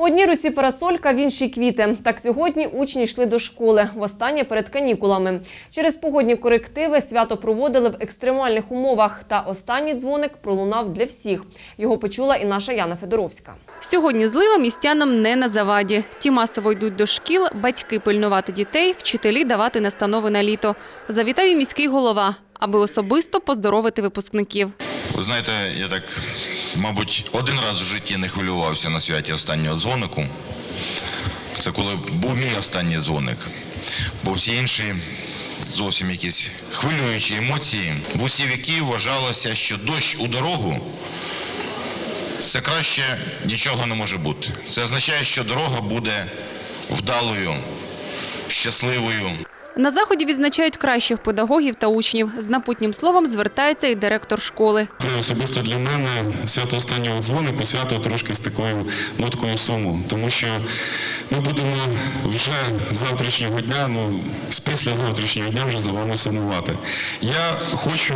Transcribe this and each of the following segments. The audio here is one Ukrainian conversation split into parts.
У одній руці парасолька, в іншій квіти. Так сьогодні учні йшли до школи, востаннє перед канікулами. Через погодні корективи свято проводили в екстремальних умовах. Та останній дзвоник пролунав для всіх. Його почула і наша Яна Федоровська. Сьогодні злива містянам не на заваді. Ті масово йдуть до шкіл, батьки пильнувати дітей, вчителі давати настанови на літо. Завітав і міський голова, аби особисто поздоровити випускників. Ви знаєте, я так, мабуть, один раз в житті не хвилювався на святі останнього дзвонику. Це коли був мій останній дзвоник. Бо всі інші зовсім якісь хвилюючі емоції. В усі віки вважалося, що дощ у дорогу це краще нічого не може бути. Це означає, що дорога буде вдалою, щасливою. На заході відзначають кращих педагогів та учнів. З напутнім словом звертається і директор школи. Особисто для мене свято останнього дзвонику свято трошки з такою ноткою суму, тому що ми будемо вже завтрашнього дня, ну з після завтрашнього дня вже за вами сумувати. Я хочу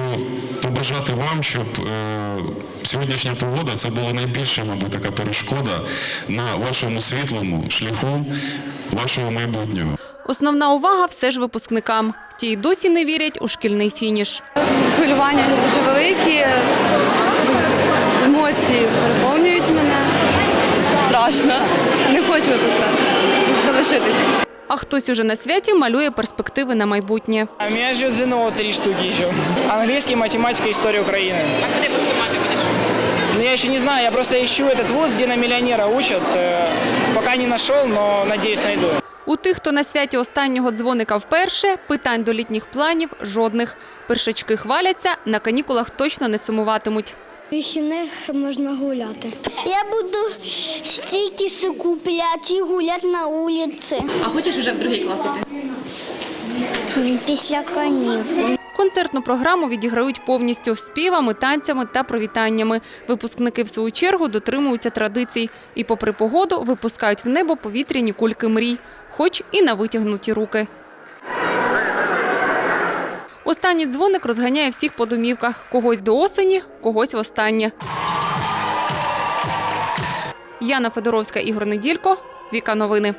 побажати вам, щоб е, сьогоднішня погода це була найбільша, мабуть, така перешкода на вашому світлому шляху вашого майбутнього. Основна увага все ж випускникам. Ті й досі не вірять у шкільний фініш. Хвилювання дуже великі, емоції переповнюють мене. Страшно. Не хочу випускати, залишитись. А хтось уже на святі малює перспективи на майбутнє. А У меня ждет ЗНО три штуки еще. Английский, математика, история Украины. А где поступать будешь? Ну, я еще не знаю, я просто ищу этот вуз, где на миллионера учат. Э, Пока не нашел, но надеюсь найду. У тих, хто на святі останнього дзвоника вперше, питань до літніх планів жодних. Першачки хваляться, на канікулах точно не сумуватимуть. Вихідних можна гуляти. Я буду стільки купляти і гуляти на вулиці. А хочеш уже в другий клас? Після канікул. Концертну програму відіграють повністю співами, танцями та привітаннями. Випускники, в свою чергу, дотримуються традицій і, попри погоду, випускають в небо повітряні кульки мрій, хоч і на витягнуті руки. Останній дзвоник розганяє всіх по домівках. Когось до осені, когось востаннє. Яна Федоровська, Ігор Неділько. Віка новини.